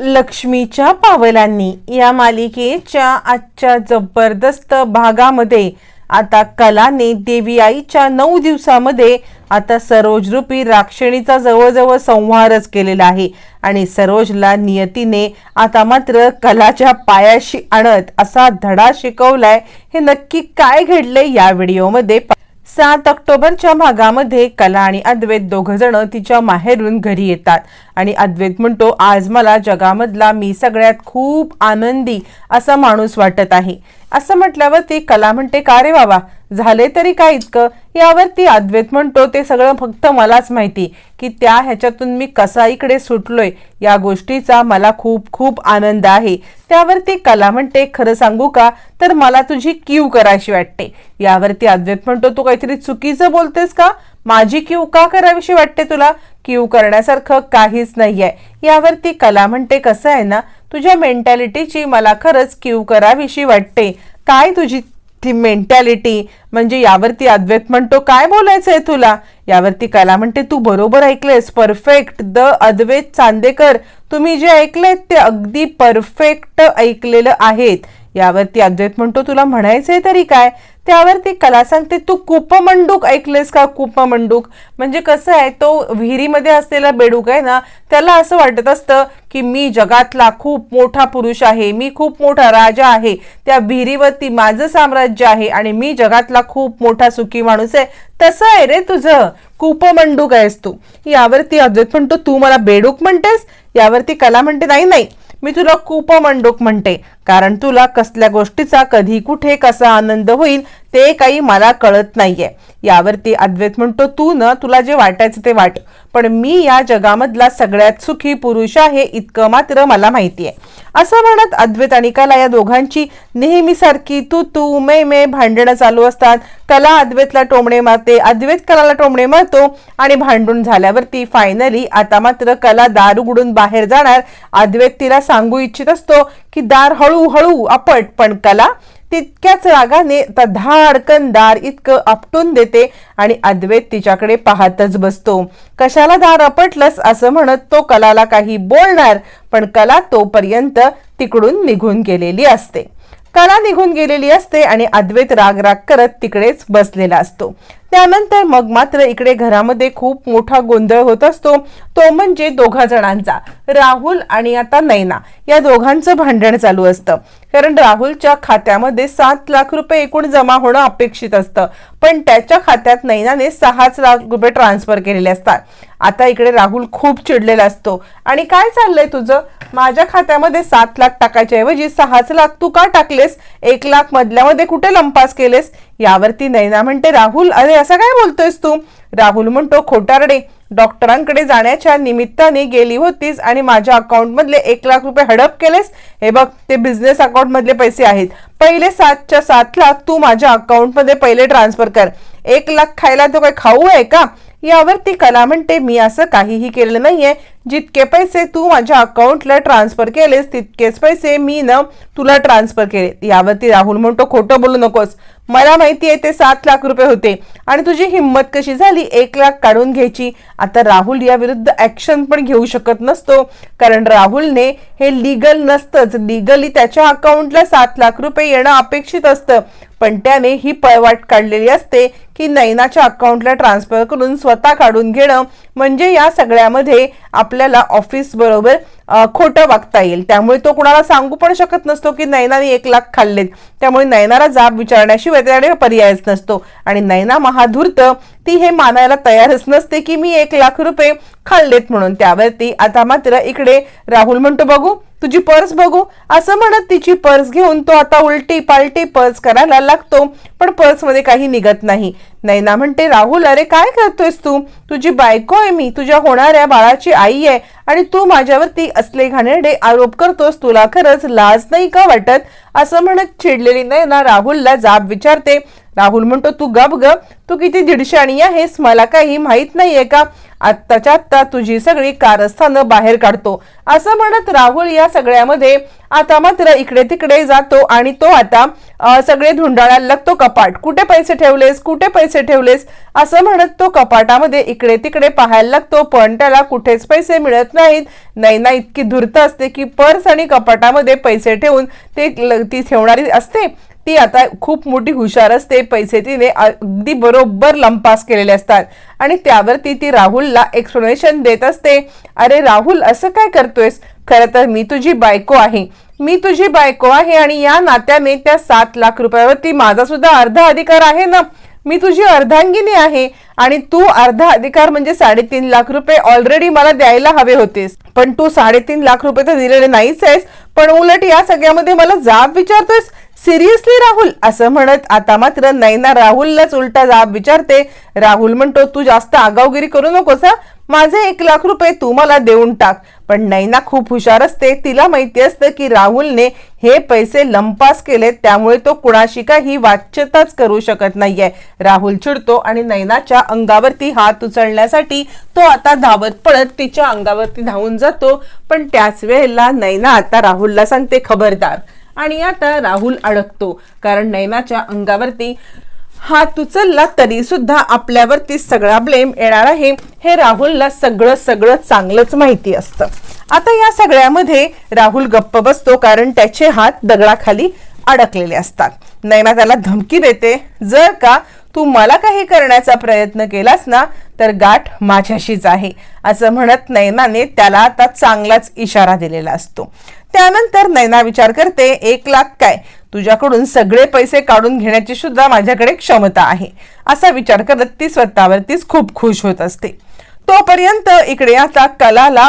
लक्ष्मीच्या पावलांनी या मालिकेच्या आजच्या जबरदस्त भागामध्ये आता कलाने देवी आईच्या नऊ दिवसामध्ये आता सरोजरूपी राक्षणीचा जवळजवळ संहारच केलेला आहे. आणि सरोजला नियतीने आता मात्र कलाच्या पायाशी आणत असा धडा शिकवलाय हे नक्की काय घडले या व्हिडिओमध्ये पा- सात ऑक्टोबरच्या भागामध्ये कला आणि अद्वैत दोघ जण तिच्या माहेरून घरी येतात. आणि अद्वैत म्हणतो आज मला जगामधला मी सगळ्यात खूप आनंदी असा माणूस वाटत आहे. असं म्हटल्यावर ती कला म्हणते का रे बाबा? झाले तरी काय इतकं? यावरती अद्वैत म्हणतो ते सगळं फक्त मलाच माहिती. की त्या ह्याच्यातून मी कसा इकडे सुटलोय या गोष्टीचा मला खूप खूप आनंद आहे. त्यावरती कला म्हणते खरं सांगू का? तर मला तुझी क्यू करायची वाटते. यावरती अद्वैत म्हणतो तू काहीतरी चुकीचं बोलतेस का? माझी क्यू का करावीशी वाटते तुला? क्यू करण्यासारखं काहीच नाही आहे यावरती कला म्हणते कसं आहे ना तुझ्या मेंटॅलिटीची मला खरंच क्यू करावीशी वाटते. काय तुझी ती मेंटॅलिटी म्हणजे यावरती अद्वैत म्हणतो काय बोलायचं आहे तुला? यावरती कला म्हणते तू बरोबर ऐकलेस परफेक्ट द अद्वैत चांदेकर तुम्ही जे ऐकलेत ते अगदी परफेक्ट ऐकलेलं आहेत. यावरती अद्वैत म्हणतो तुला म्हणायचंय तरी काय? त्यावरती कला सांगते तू कुपमंडूक ऐकलेस का कूपमंडूक? म्हणजे कसं आहे तो विहिरीमध्ये असलेला बेडूक आहे ना त्याला असं वाटत असतं की मी जगातला खूप मोठा पुरुष आहे मी खूप मोठा राजा आहे त्या विहिरीवरती माझं साम्राज्य आहे आणि मी जगातला खूप मोठा सुखी माणूस आहे. तसं आहे रे तुझं. कुपमंडूक आहेस तू. यावरती अद्वैत म्हणतो तू मला बेडूक म्हणतेस? यावरती कला म्हणते नाही नाही. मी तुला कूपमंडूक म्हणते. कारण तुला कसल्या गोष्टीचा कधी कुठे कसा आनंद होईल ते काही मला कळत नाहीये. यावरती अद्वैत म्हणतो तू न तुला जे वाटायचं ते वाट. पण मी या जगामधला सगळ्यात सुखी पुरुष आहे इतकं मात्र मला माहिती आहे असं म्हणत अद्वैत आणि कला या दोघांची नेहमीसारखी तू तू मे मे भांडणं चालू असतात. कला अद्वैतला टोमणे मारते अद्वैत कलाला टोमणे मारतो आणि भांडून झाल्यावरती फायनली आता मात्र कला दार उघडून बाहेर जाणार. अद्वैत तिला सांगू इच्छित असतो की दार हळूहळू आपट पण कला तितक्याच रागाने आता धाडकन दार इतकं आपटून देते आणि अद्वैत तिच्याकडे पाहतच बसतो. कशाला दार आपटलंस असं म्हणत तो कलाला काही बोलणार पण कला तोपर्यंत तिकडून निघून गेलेली असते. कला निघून गेलेली असते आणि अद्वैत राग राग करत तिकडेच बसलेला असतो. त्यानंतर मग मात्र इकडे घरामध्ये खूप मोठा गोंधळ होत असतो. तो म्हणजे दोघा जणांचा राहुल आणि आता नैना. या दोघांचं भांडण चालू असतं. कारण राहुलच्या खात्यामध्ये सात लाख रुपये एकूण जमा होणं अपेक्षित असतं. पण त्याच्या खात्यात नैनाने सहाच लाख रुपये ट्रान्सफर केलेले असतात. आता इकडे राहुल खूप चिडलेला असतो. आणि काय चाललंय तुझं? माझ्या खात्यामध्ये सात लाख टाकायच्या ऐवजी सहाच लाख तू का टाकलेस? एक लाख मधल्यामध्ये कुठे लंपास केलेस? यावरती नैना म्हणते राहुल अरे असं काय बोलतोयस तू? राहुल म्हणतो खोटारडे डॉक्टरांकडे जाण्याच्या निमित्ताने गेली होतीस आणि माझ्या अकाउंटमधले एक लाख रुपये हडप केलेस? हे बघ ते बिझनेस अकाउंटमधले पैसे आहेत. पहिले सातच्या सात लाख तू माझ्या अकाउंटमध्ये पहिले ट्रान्सफर कर. एक लाख खायला तो काय खाऊ आहे का? यावरती कला म्हणते मी असं काहीही केलेलं नाहीये. जितके पैसे तू माझ्या अकाउंटला ट्रान्सफर केलेस तितकेच पैसे मी न तुला ट्रान्सफर केले. यावरती राहुल म्हणतो खोटं बोलू नकोस. मला माहिती आहे ते सात लाख रुपये होते. आणि तुझी हिंमत कशी झाली? एक लाख काढून घ्यायची. आता राहुल या विरुद्ध ऍक्शन पण घेऊ शकत नसतो. कारण राहुलने हे लिगल नसतंच. लिगली त्याच्या अकाउंटला सात लाख रुपये येणं अपेक्षित असतं. पण त्याने ही पळवाट काढलेली असते की नैनाच्या अकाउंटला ट्रान्सफर करून स्वतः काढून घेणं. म्हणजे या सगळ्यामध्ये आपल्याला ऑफिस बरोबर खोटं वागता येईल. त्यामुळे तो कुणाला सांगू पण शकत नसतो की नैनाने एक लाख खाल्लेत. त्यामुळे नैनाला जाब विचारण्याशिवाय त्याने पर्यायच नसतो. आणि नैना महाधूर्त ती हे मानायला तयारच नसते की मी एक लाख रुपये खाल्लेत म्हणून. त्यावरती आता मात्र इकडे राहुल म्हणतो बघू तुझी पर्स बघू. असं म्हणत तिची पर्स घेऊन तो आता उलटी पालटी पर्स करायला लागतो. पण पर्समध्ये काही निघत नाही. नैना म्हणते राहुल अरे काय करतोयस तू? तुझी बायको आहे मी. तुझ्या होणाऱ्या बाळाची आई आहे. आणि तू माझ्यावरती असले घाणेरडे आरोप करतोस. तुला खरंच लाज नाही का वाटत? असं म्हणत चिडलेली नैना राहुलला जाब विचारते. राहुल म्हणतो तू गप ग. तू किती दीडशाणी आहेस? मला काही माहीत नाहीये का? आत्ताच्या आत्ता तुझी सगळी कारस्थानं बाहेर काढतो. असं म्हणत राहुल या सगळ्यामध्ये आता मात्र इकडे तिकडे जातो आणि तो आता सगळे धुंडाळायला लागतो कपाट. कुठे पैसे ठेवलेस? कुठे पैसे ठेवलेस? असं म्हणत तो कपाटामध्ये इकडे तिकडे पाहायला लागतो पण त्याला कुठेच पैसे मिळत नाहीत. नाही ना इतकी धूर्त असते की पर्स आणि कपाटामध्ये पैसे ठेवून ते ल- ती ठेवणारी असते. ती आता खूप मोठी हुशार असते पैसे तिने अगदी बरोबर लंपास केलेले असतात. आणि त्यावरती ती राहुलला एक्सप्लेनेशन देत असते. अरे राहुल असं काय करतोयस? खरं तर मी तुझी बायको आहे. मी तुझी बायको आहे आणि या नात्याने त्या सात लाख रुपयावरती माझा सुद्धा अर्धा अधिकार आहे ना? मी तुझी अर्धांगिनी आहे आणि तू अर्धा अधिकार म्हणजे साडेतीन लाख रुपये ऑलरेडी मला द्यायला हवे होतेस. पण तू साडेतीन लाख रुपये तर दिलेले नाहीच आहेस पण उलट या सगळ्यामध्ये मला जाब विचारतोयस? सिरियसली राहुल? असं म्हणत आता मात्र नैना राहुललाच उलटा जाब विचारते. राहुल म्हणतो तू जास्त आगावगिरी करू नकोस माझे एक लाख रुपये तू मला देऊन टाक. पण नैना खूप हुशार असते. तिला माहिती असतं की राहुलने हे पैसे लंपास केले त्यामुळे तो कुणाशी काही वाच्यताच करू शकत नाहीये. राहुल चिडतो आणि नैनाच्या अंगावरती हात उचलण्यासाठी तो आता धावत पडत तिच्या अंगावरती धावून जातो. पण त्याच वेळेला नैना आता राहुलला सांगते खबरदार आणि आता राहुल अडकतो. कारण नैनाच्या अंगावरती हात उचलला तरी सुद्धा आपल्यावरती सगळा ब्लेम येणार आहे. हे राहुलला सगळं सगळं चांगलंच माहिती असतं. आता या सगळ्यामध्ये राहुल गप्प बसतो कारण त्याचे हात दगडाखाली अडकलेले असतात. नैना त्याला धमकी देते जर का तू मला काही करण्याचा प्रयत्न केलास ना तर गाठ माझ्याशीच आहे. असं म्हणत नैनाने त्याला आता चांगलाच इशारा दिलेला असतो. त्यानंतर नैना विचार करते एक लाख काय? तुझ्याकडून सगळे पैसे काढून घेण्याची सुद्धा माझ्याकडे क्षमता आहे. असा विचार करत ती स्वतःवरतीच खूप खुश होत असते. तोपर्यंत इकडे आता कलाला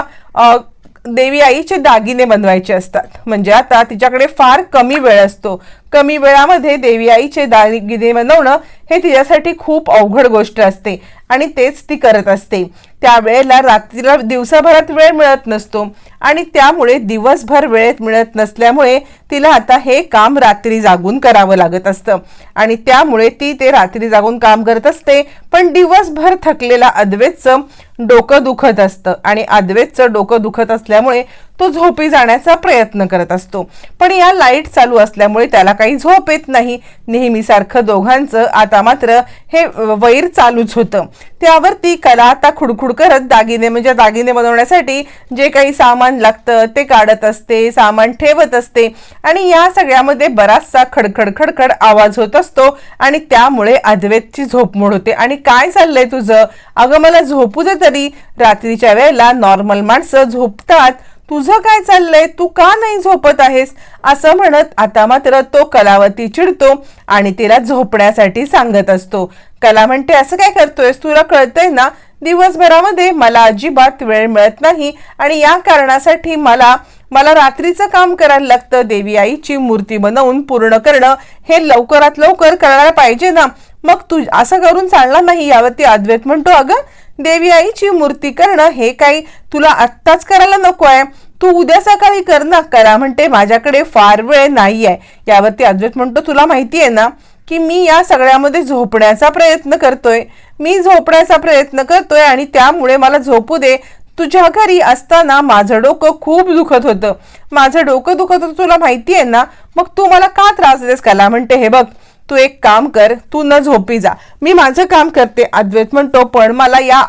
देवी आईचे दागिने बनवायचे असतात. म्हणजे आता तिच्याकडे फार कमी वेळ असतो. कमी वेळामध्ये देवी आईचे दागिने बनवणं हे तिच्यासाठी खूप अवघड गोष्ट असते आणि तेच ती करत असते. त्यावेळेला रात्रीला दिवसाभरात वेळ मिळत नसतो आणि त्यामुळे दिवसभर वेळेत मिळत नसल्यामुळे तिला आता हे काम रात्री जागून करावं लागत असतं. आणि त्यामुळे ती ते रात्री जागून काम करत असते पण दिवसभर थकलेला अद्वैतचं डोकं दुखत असतं. आणि अद्वैतचं डोकं दुखत असल्यामुळे तो झोपी जाण्याचा प्रयत्न करत असतो. पण या लाइट चालू असल्यामुळे त्याला काही झोप येत नाही. नेहमीसारखं दोघांचं आता मात्र हे वैर चालूच होतं. त्यावर ती कला आता खुडखुड करत दागिने म्हणजे दागिने बनवण्यासाठी जे काही सामान लागतं ते काढत असते सामान ठेवत असते. आणि या सगळ्यामध्ये बराचसा खडखड खडखड आवाज होत असतो आणि त्यामुळे अद्वैतची झोपमोड होते. आणि काय चाललंय तुझं? अगं मला झोपू दे तरी. रात्रीच्या वेळेला नॉर्मल माणसं झोपतात. तुझं काय चाललंय? तू का नाही झोपत आहेस? असं म्हणत आता मात्र तो कलावती चिडतो आणि तिला झोपण्यासाठी सांगत असतो. कला म्हणते असं काय करतोयस? तुला कळतंय ना? दिवसभरामध्ये मला अजिबात वेळ मिळत नाही आणि या कारणासाठी मला मला रात्रीचं काम करायला लागतं. देवी आईची मूर्ती बनवून पूर्ण करणं हे लवकरात लवकर करायला पाहिजे ना. मग तू असं करून चालणार नाही यावरती अद्वैत म्हणतो अगं देवी आईची मूर्ती करणं हे काही तुला आत्ताच करायला नको आहे तू उद्या सकाळी कर ना करा म्हणते. माझ्याकडे फार वेळ नाही आहे यावरती अद्वैत म्हणतो तुला माहिती आहे ना की मी या सगळ्यामध्ये झोपण्याचा प्रयत्न करतोय. मी झोपण्याचा प्रयत्न करतोय आणि त्यामुळे मला झोपू दे. तुझ्या घरी असताना माझं डोकं खूप दुखत होतं. माझं डोकं दुखत होतं तुला माहिती आहे ना. मग तू मला का त्रास देस कला म्हणते हे बघ तू एक काम कर तू न झोपी जा. मी माझं काम करते अद्वैत म्हणतो पण मला या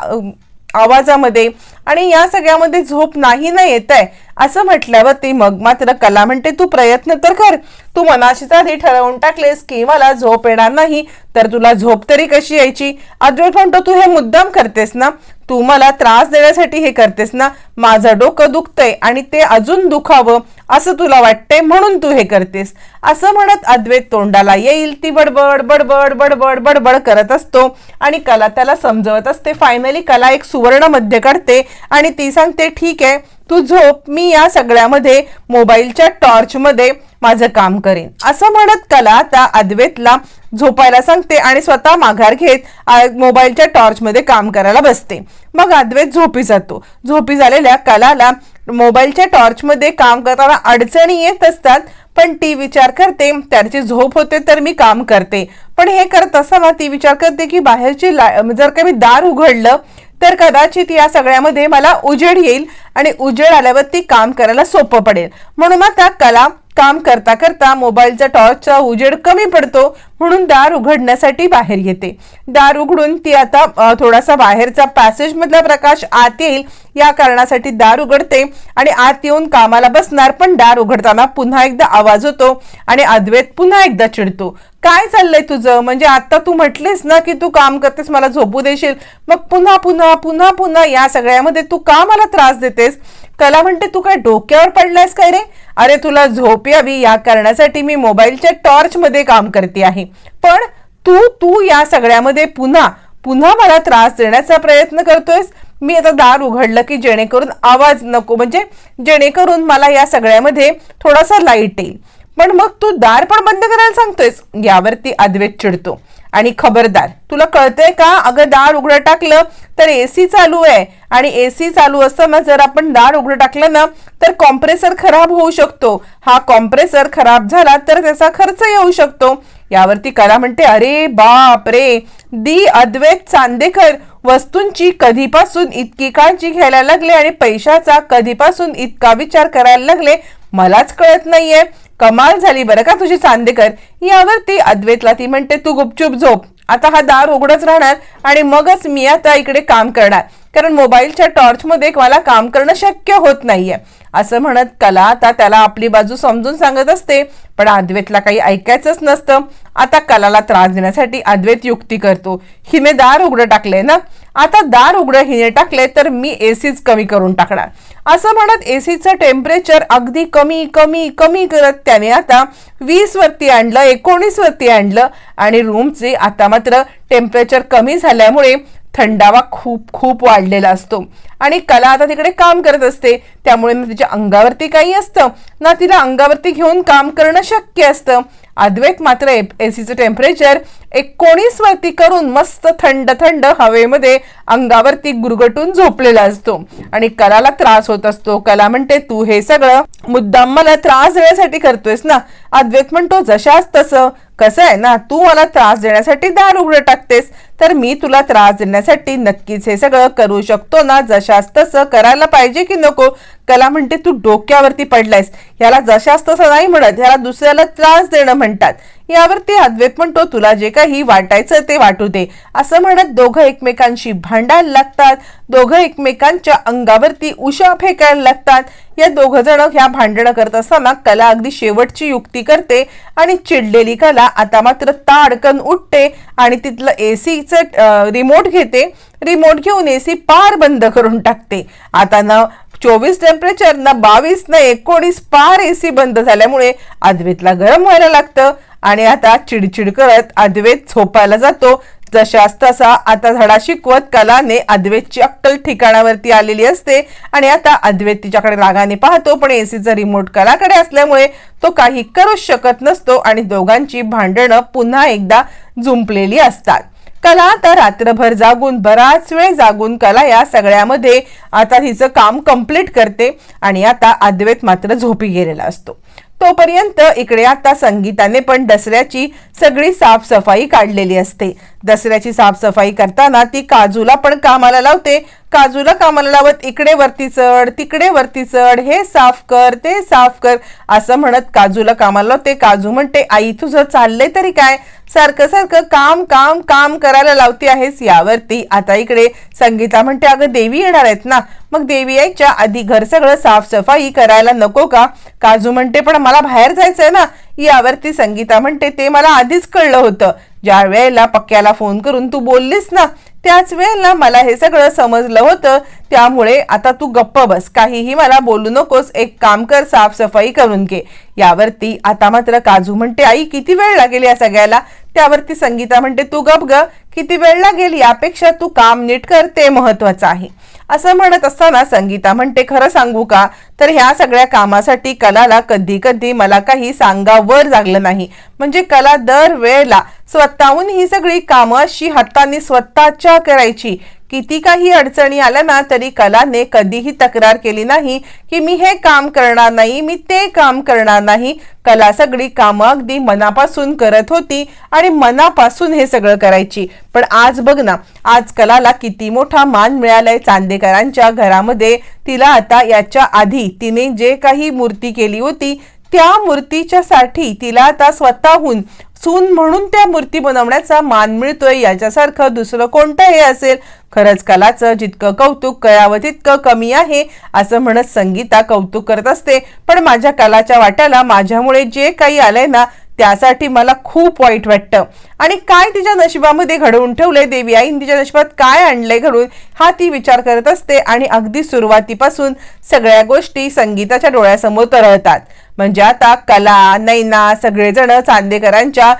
आवाजामध्ये आणि या सगळ्यामध्ये झोप नाही ना येत आहे असं म्हटल्यावरती मग मात्र कला म्हणते तू प्रयत्न तर कर. तू मनाशीच आधी ठरवून टाकलेस की मला झोप येणार नाही तर तुला झोप तरी कशी यायची? अद्वैत म्हणतो तू हे मुद्दाम करतेस ना? तू मला त्रास देण्यासाठी हे करतेस ना? माझं डोकं दुखतंय आणि ते अजून दुखावं असं तुला वाटतंय म्हणून तू हे करतेस. असं म्हणत अद्वैत तोंडाला येईल ती बडबड बडबड बडबड बडबड करत असतो आणि कला त्याला समजवत असते. फायनली कला एक सुवर्ण मध्य काढते आणि ती सांगते ठीक आहे तू झोप मी या सगळ्यामध्ये मोबाईलच्या टॉर्चमध्ये माझं काम करेन. असं म्हणत कला त्या अद्वेतला झोपायला सांगते आणि स्वतः माघार घेत मोबाईलच्या टॉर्चमध्ये काम करायला बसते. मग अद्वैत झोपी जातो. झोपी झालेल्या कलाला मोबाईलच्या टॉर्चमध्ये काम करताना अडचणी येत असतात पण ती विचार करते त्याची झोप होते तर मी काम करते. पण हे करत असताना ती विचार करते की बाहेरची ला जर का मी दार उघडलं तर कदाचित या सगळ्यामध्ये मला उजेड येईल आणि उजेड आल्यावर ती काम करायला सोपं पडेल. म्हणून मग त्या कला काम करता करता मोबाईलचा टॉर्चचा उजेड कमी पडतो म्हणून दार उघडण्यासाठी बाहेर येते. दार उघडून ती आता थोडासा बाहेरचा पॅसेज मधला प्रकाश आत येईल. या कारणासाठी दार उघडते आणि आत येऊन कामाला बसणार पण दार उघडताना पुन्हा एकदा आवाज होतो आणि अद्वैत पुन्हा एकदा चिडतो. काय चाललंय तुझं? म्हणजे आता तू म्हटलीस ना की तू काम करतेस मला झोपू देशील. मग पुन्हा पुन्हा पुन्हा पुन्हा या सगळ्यामध्ये तू का मला त्रास देतेस? कला म्हणते तू काय डोक्यावर पडलायस काय रे? अरे तुला झोप यावी या कारणासाठी मी मोबाईलच्या टॉर्चमध्ये काम करते आहे. पण तू तू या सगळ्यामध्ये पुन्हा पुन्हा मला त्रास देण्याचा प्रयत्न करतोयस? मी आता दार उघडलं की जेणेकरून आवाज नको म्हणजे जेणेकरून मला या सगळ्यामध्ये थोडासा लाइट येईल. पण मग तू दार पण बंद करायला सांगतोयस? यावरती अद्वैत चिडतो. आणि खबरदार. तुला कळतंय का? अगं दार उघडं टाकलं तर एसी चालू आहे. आणि एसी चालू असताना जर आपण दार उघडं टाकलं ना तर कॉम्प्रेसर खराब होऊ शकतो. हा कॉम्प्रेसर खराब झाला तर त्याचा खर्च येऊ शकतो. यावरती कला म्हणते अरे बाप रे! दी अद्वैत चांदेकर वस्तूंची कधीपासून इतकी काळजी घ्यायला लागले आणि पैशाचा कधीपासून इतका विचार करायला लागले मलाच कळत नाहीये. कमाल झाली बरं का तुझी चांदेकर. यावरती अद्वैतला ती म्हणते तू गुपचूप झोप. आता हा दार उघडच राहणार आणि मगच मी आता इकडे काम करणार. कारण मोबाईलच्या टॉर्चमध्ये मला काम करणं शक्य होत नाहीये. असं म्हणत कला आता त्याला आपली बाजू समजून सांगत असते पण अद्वैतला काही ऐकायचंच नसतं. आता कलाला त्रास देण्यासाठी अद्वैत युक्ती करतो. हिने दार उघडं टाकले ना? आता दार उघडं हिने टाकले तर मी एसीच कमी करून टाकणार. असं म्हणत एसीचं टेम्परेचर अगदी कमी कमी कमी करत त्याने आता वीस वरती आणलं एकोणीस वरती आणलं आणि रूमचे आता मात्र टेम्परेचर कमी झाल्यामुळे थंडावा खूप खूप वाढलेला असतो. आणि कला आता तिकडे काम करत असते. त्यामुळे ना तिच्या अंगावरती काही असतं. ना तिला अंगावरती घेऊन काम करणं शक्य असतं. अद्वैत मात्र एसीचं टेम्परेचर एकोणीस वरती करून मस्त थंड थंड हवेमध्ये अंगावरती गुरगटून झोपलेला असतो. आणि कलाला त्रास होत असतो. कला म्हणते तू हे सगळं मुद्दाम मला त्रास देण्यासाठी करतोयस ना? अद्वैत म्हणतो जशास तसं. कसं आहे ना? तू मला त्रास देण्यासाठी दार उघडं टाकतेस. तर मी तुला त्रास देण्यासाठी नक्कीच हे सगळं करू शकतो ना? जशास तसं करायला पाहिजे की नको? कला म्हणते तू डोक्यावरती पडलायस. ह्याला जशास तसं नाही म्हणत ह्याला दुसऱ्याला त्रास देणं म्हणतात. यावरती अद्वैत म्हणतो तुला जे काही वाटायचं ते वाटू दे. असं म्हणत दोघं एकमेकांशी भांडायला लागतात. दोघं एकमेकांच्या अंगावरती उशा फेकायला लागतात. या दोघ जण ह्या भांडणं करत असताना कला अगदी शेवटची युक्ती करते आणि चिडलेली कला आता मात्र ताडकन उठते आणि तिथलं एसीचं रिमोट घेते. रिमोट घेऊन एसी पार बंद करून टाकते. आता ना चोवीस टेम्परेचर ना बावीस ना एकोणीस पार एसी बंद झाल्यामुळे अद्वैतला गरम व्हायला लागतं. आणि आता चिडचिड करत अद्वैत झोपायला जातो. जशास तसा आता धडा शिकवत कलाने अद्वैतची अक्कल ठिकाणावरती आलेली असते. आणि आता अद्वैत तिच्याकडे रागाने पाहतो पण एसीचा रिमोट कलाकडे असल्यामुळे तो काही करूच शकत नसतो. आणि दोघांची भांडणं पुन्हा एकदा जुंपलेली असतात. कला आता रात्रभर जागून बराच वेळ जागून कला या सगळ्यामध्ये आता हिचं काम कंप्लीट करते आणि आता अद्वैत मात्र झोपी गेलेला असतो. तोपर्यंत इकडे आता संगीताने पण दसऱ्याची सगळी साफसफाई काढलेली असते. दसऱ्याची साफसफाई करताना ती काजूला पण कामाला लावते. काजूला कामाला लावत इकडे वरती चढ तिकडे वरती चढ हे साफ कर ते साफ कर असं म्हणत काजूला कामाला लावते. काजू म्हणते आई तुझं चाललंय तरी काय? सारखं सारखं काम काम काम करायला लावते आहेस यावरती. आता इकडे संगीता म्हणते अगं देवी येणार आहेत ना. मग देवी आईच्या आधी घर सगळं साफसफाई करायला नको का? काजू म्हणते पण मला बाहेर जायचंय ना. यावरती संगीता म्हणते ते मला आधीच कळलं होतं. ज्या वेळेला पक्क्याला फोन करून तू बोललीस ना त्याच वेळेला मला हे सगळं समजलं होतं. त्यामुळे आता तू गप्प बस. काहीही मला बोलू नकोस. एक काम कर साफसफाई करून घे. यावरती आता मात्र काजू म्हणते आई किती वेळ लागेल या सगळ्याला? त्यावरती संगीता म्हणते तू गप ग. किती वेळ लागेल? यापेक्षा तू काम नीट कर. ते महत्वाचं आहे. असं म्हणत असताना संगीता म्हणते खरं सांगू का? तर ह्या सगळ्या कामासाठी कलाला कधी कधी मला काही सांगावर लागलं नाही. म्हणजे कला दर वेळेला स्वतःहून ही सगळी कामं अशी हाताने स्वतःच्या करायची किती काही अडचणी आल्या ना तरी कलाने कधीही तक्रार केली नाही की मी हे काम करणार नाही मी ते काम करणार नाही. कला सगळी कामं अगदी मनापासून करत होती आणि मनापासून हे सगळं करायची. पण आज बघ ना आज कलाला किती मोठा मान मिळालाय चांदेकरांच्या घरामध्ये. तिला आता याच्या आधी तिने जे काही मूर्ती केली होती त्या मूर्तीच्या साठी तिला आता स्वतःहून सून म्हणून त्या मूर्ती बनवण्याचा मान मिळतोय. याच्यासारखं दुसरं कोणतं हे असेल खरंच कलाचं जितकं कौतुक करावं तितकं कमी आहे असं म्हणत संगीता कौतुक करत असते. पण माझ्या कलाच्या वाट्याला माझ्यामुळे जे काही आलंय ना त्यासाठी मला खूप वाईट वाटतं. आणि काय तिच्या नशिबामध्ये घडवून ठेवले देवी आईन तिच्या नशिबात काय आणलंय घडून हा ती विचार करत असते आणि अगदी सुरुवातीपासून सगळ्या गोष्टी संगीताच्या डोळ्यासमोर तरळतात. म्हणजे आता कला नैना सगळेजण चांदेकरांच्या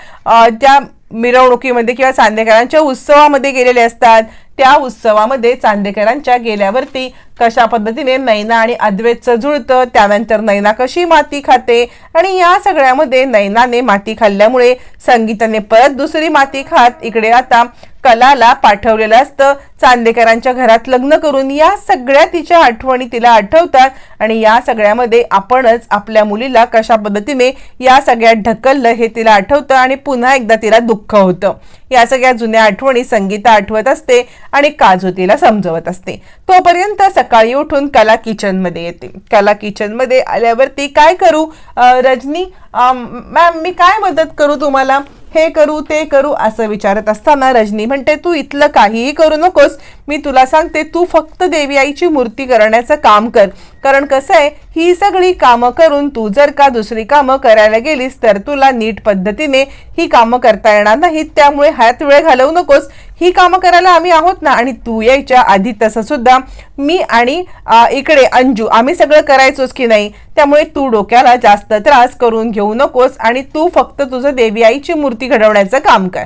त्या मिरवणुकीमध्ये किंवा चांदेकरांच्या उत्सवामध्ये गेलेले असतात. त्या उत्सवामध्ये चांदेकरांच्या गेल्यावरती कशा पद्धतीने नैना आणि अद्वैतचं जुळतं त्यानंतर नैना कशी माती खाते आणि या सगळ्यामध्ये नैनाने माती खाल्ल्यामुळे संगीताने परत दुसरी माती खात. इकडे आता कलाला पाठवलेलं असतं. चांदेकरांच्या घरात लग्न करून या सगळ्या तिच्या आठवणी तिला आठवतात आणि या सगळ्यामध्ये आपणच आपल्या मुलीला कशा पद्धतीने या सगळ्यात ढकललं हे तिला आठवतं आणि पुन्हा एकदा तिला दुःख होतं. या सगळ्या जुन्या आठवणी संगीता आठवत असते आणि काजू तिला समजवत असते. तोपर्यंत सकाळी उठून कला किचनमध्ये येते. कला किचनमध्ये आल्यावरती काय करू? रजनी मॅम मी काय मदत करू तुम्हाला? हे करू ते करू असं विचारत असताना रजनी म्हणते तू इथलं काहीही करू नकोस. मी तुला सांगते तू फक्त देवी आईची मूर्ती करण्याचं काम कर. कारण कसं आहे ही सगळी कामं करून तू जर का दुसरी कामं करायला गेलीस तर तुला नीट पद्धतीने ही कामं करता येणार नाहीत. त्यामुळे हात वेळ घालवू नकोस. ही कामं करायला आम्ही आहोत ना आणि तू यायच्या आधी तसं सुद्धा मी आणि इकडे अंजू आम्ही सगळं करायचोच की नाही? त्यामुळे तू डोक्याला जास्त त्रास करून घेऊ नकोस आणि तू फक्त तुझं देवी आईची मूर्ती घडवण्याचं काम कर.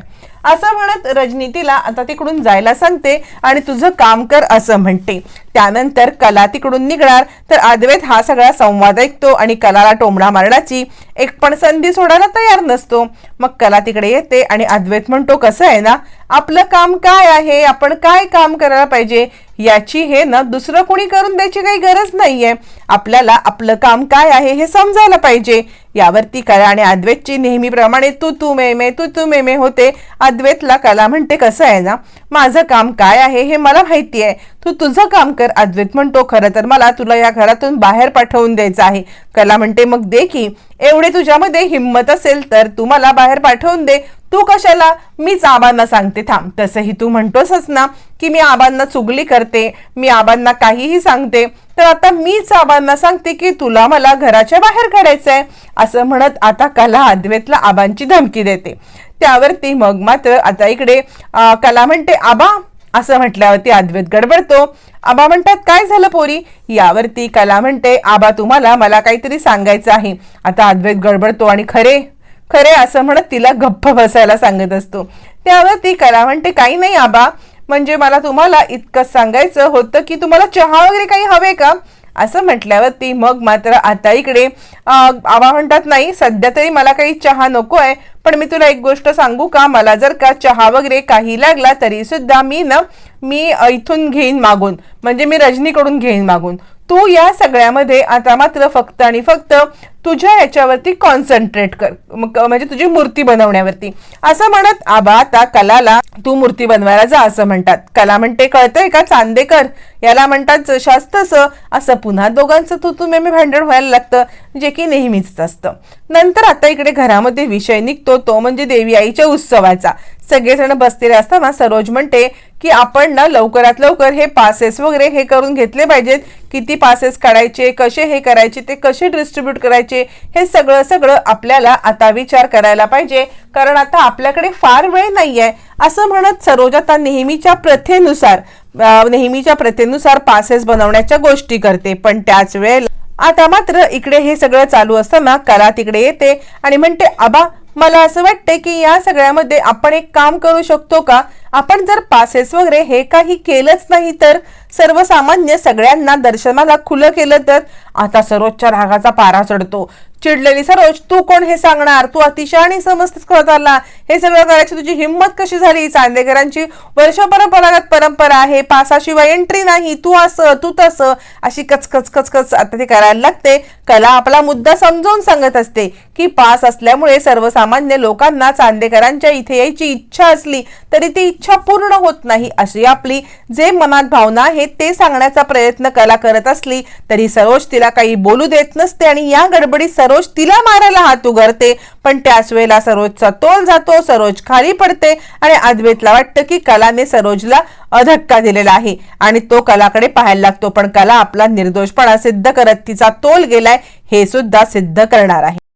असं म्हणत रजनी तिला आता तिकडून जायला सांगते आणि तुझं काम कर असं म्हणते. त्यानंतर कला तिकडून निघणार. तर अद्वैत हा सगळा संवाद ऐकतो आणि कलाला टोमडा मारण्याची एक पण संधी सोडायला तयार नसतो. मग कला तिकडे येते आणि अद्वैत म्हणतो कसं आहे ना? आपलं काम काय आहे? आपण काय काम करायला पाहिजे? याची हे ना दुसरं कोणी करून द्यायची काही गरज नाहीये. आपल्याला आपलं काम काय आहे हे समजायला पाहिजे. यावरती कला आणि अद्वैतची नेहमीप्रमाणे तू तू मे मे तू तू मे मे होते. अद्वैतला कला म्हणते कसं आहे ना? माझं काम काय आहे हे मला माहिती आहे. तू तुझं काम कर अद्वैत म्हणतो. खरं तर मला तुला या घरातून बाहेर पाठवून द्यायचं आहे. कला म्हणते मग दे की. एवढे तुझ्यामध्ये हिंमत असेल तर तू मला बाहेर पाठवून दे. तू कशाला? मीच आबांना सांगते थांब. तसंही तू म्हणतोसच ना की मी आबांना चुगली करते मी आबांना काहीही सांगते तर आता मीच आबांना सांगते की तुला मला घराच्या बाहेर काढायचंय. असं म्हणत आता कला अद्वैतला आबांची धमकी देते. त्यावरती मग मात्र आता इकडे कला म्हणते आबा असं म्हटल्यावरती अद्वैत गडबडतो. आबा म्हणतात काय झालं पोरी? यावरती कला म्हणते आबा तुम्हाला मला काहीतरी सांगायचं आहे. आता अद्वैत गडबडतो आणि खरे खरे असं म्हणत तिला गप्प बसायला सांगत असतो. त्यावर ती कला म्हणते काही नाही आबा. म्हणजे मला तुम्हाला इतकं सांगायचं होतं की तुम्हाला चहा वगैरे काही हवे का? असं म्हटल्यावरती मग मात्र आता इकडे आवा आबा म्हणतात नाही सध्या तरी मला काही चहा नको आहे पण मी तुला एक गोष्ट सांगू का? मला जर का चहा वगैरे काही लागला तरी सुद्धा मी ना मी इथून घेईन मागून. म्हणजे मी रजनीकडून घेईन मागून. तू या सगळ्यामध्ये आता मात्र फक्त आणि फक्त तुझ्या याच्यावरती कॉन्सन्ट्रेट कर. म्हणजे तुझी मूर्ती बनवण्यावरती. असं म्हणत आबा आता कलाला तू मूर्ती बनवायला जा असं म्हणतात. कला म्हणते कळतंय का? चांदेकर याला म्हणतात शास्तस असं पुन्हा दोघांचं तू तू मेमे भांडण व्हायला लागतं जे की नेहमीच असतं. नंतर आता इकडे घरामध्ये विषय निघतो तो म्हणजे देवी आईच्या उत्सवाचा. सगळेजण बसलेले असताना सरोज म्हणते की आपण ना लवकरात लवकर हे पासेस वगैरे हे करून घेतले पाहिजेत. किती पासेस काढायचे कसे हे करायचे ते कसे डिस्ट्रीब्यूट करायचे हे सगळं सगळं आपल्याला आता विचार करायला पाहिजे. कारण आता आपल्याकडे फार वेळ नाही आहे असं म्हणत सरोज आता नेहमीच्या प्रथेनुसार नेहमीच्या प्रथेनुसार पासेस बनवण्याच्या गोष्टी करते. पण त्याच वेळेला आता मात्र इकडे हे सगळं चालू असताना कला तिकडे येते आणि म्हणते आबा मला असं वाटतंय की या सगळ्यामध्ये आपण एक काम करू शकतो का? आपण जर पासेस वगैरे हे काही केलंच नाही तर सर्वसामान्य सगळ्यांना दर्शनाला खुलं केलं तर आता सरोजच्या रागाचा पारा चढतो. चिडलेली सरोज तू कोण हे सांगणार? तू अतिशहाणी समजतेस स्वतःला हे सगळं करायची तुझी हिंमत कशी झाली? चांदेकरांची वर्ष परंपरागत परंपरा आहे. पासाशिवाय एंट्री नाही. तू असं तू तसं. अशी कचकच कचकच आता ते करायला लागते. कला आपला मुद्दा समजावून सांगत असते की पास असल्यामुळे सर्वसामान्य लोकांना चांदेकरांच्या इथे यायची इच्छा असली तरी ती इच्छा पूर्ण होत नाही अशी आपली जे मनात भावना आहे ते सांगण्याचा प्रयत्न कला करत असली तरी सरोज तिला काही बोलू देत नसते आणि या गडबडीत सरोज तिला मारायला हात उघडते. पण त्याच वेळेला सरोजचा तोल जातो सरोज खाली पडते आणि अद्वैतला वाटतं की कलाने सरोजला अधक्का दिलेला आहे आणि तो कलाकडे पाहायला लागतो. पण कला आपला निर्दोषपणा सिद्ध करत तिचा तोल गेलाय हे सुद्धा सिद्ध करणार आहे.